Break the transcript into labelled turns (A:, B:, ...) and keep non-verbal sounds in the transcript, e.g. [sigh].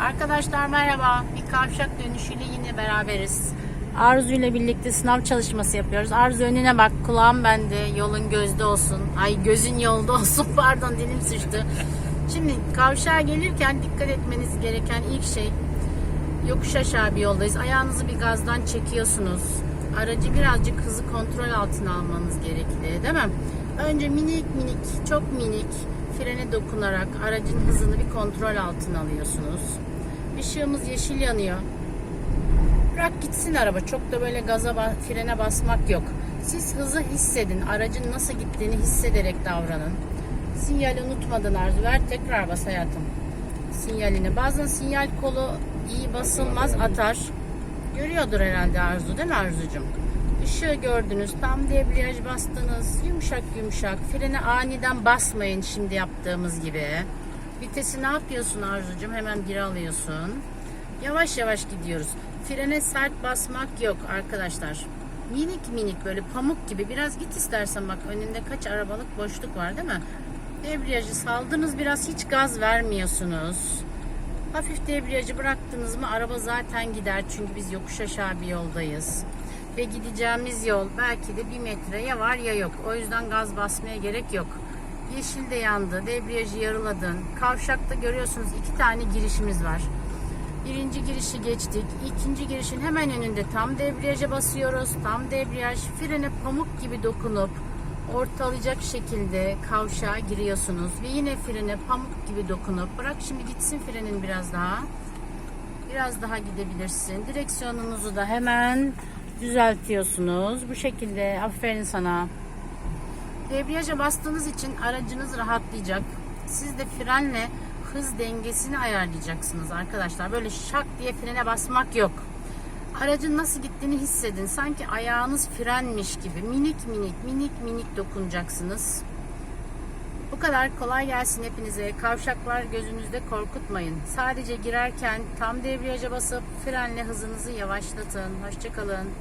A: Arkadaşlar merhaba. Bir kavşak dönüşüyle yine beraberiz. Arzu ile birlikte sınav çalışması yapıyoruz. Arzu önüne bak, kulağım bende, yolun gözde olsun. Ay gözün yolda olsun. [laughs] Pardon dilim sıçtı. Şimdi kavşağa gelirken dikkat etmeniz gereken ilk şey yokuş aşağı bir yoldayız. Ayağınızı bir gazdan çekiyorsunuz. Aracı birazcık hızı kontrol altına almanız gerekli değil mi? Önce minik minik, çok minik frene dokunarak aracın hızını bir kontrol altına alıyorsunuz. Işığımız yeşil yanıyor. Bırak gitsin araba. Çok da böyle gaza frene basmak yok. Siz hızı hissedin. Aracın nasıl gittiğini hissederek davranın. Sinyali unutmadan Arzu ver. Tekrar bas hayatım. Sinyalini. Bazen sinyal kolu iyi basılmaz atar. Görüyordur herhalde Arzu değil mi Arzucum? Işığı gördünüz. Tam debriyaj bastınız. Yumuşak yumuşak. Frene aniden basmayın şimdi yaptığımız gibi. Vitesi ne yapıyorsun Arzucum? Hemen bir alıyorsun. Yavaş yavaş gidiyoruz. Frene sert basmak yok arkadaşlar. Minik minik böyle pamuk gibi. Biraz git istersen bak önünde kaç arabalık boşluk var değil mi? Debriyajı saldınız biraz hiç gaz vermiyorsunuz. Hafif debriyajı bıraktınız mı araba zaten gider. Çünkü biz yokuş aşağı bir yoldayız. Ve gideceğimiz yol belki de bir metre ya var ya yok. O yüzden gaz basmaya gerek yok. Yeşil de yandı. Debriyajı yarıladın. Kavşakta görüyorsunuz iki tane girişimiz var. Birinci girişi geçtik. İkinci girişin hemen önünde tam debriyaja basıyoruz. Tam debriyaj frene pamuk gibi dokunup ortalayacak şekilde kavşağa giriyorsunuz. Ve yine frene pamuk gibi dokunup bırak şimdi gitsin frenin biraz daha. Biraz daha gidebilirsin. Direksiyonunuzu da hemen düzeltiyorsunuz. Bu şekilde aferin sana. Debriyaja bastığınız için aracınız rahatlayacak. Siz de frenle hız dengesini ayarlayacaksınız arkadaşlar. Böyle şak diye frene basmak yok. Aracın nasıl gittiğini hissedin. Sanki ayağınız frenmiş gibi minik minik minik minik dokunacaksınız. Bu kadar kolay gelsin hepinize. Kavşaklar gözünüzde korkutmayın. Sadece girerken tam debriyaja basıp frenle hızınızı yavaşlatın. Hoşçakalın.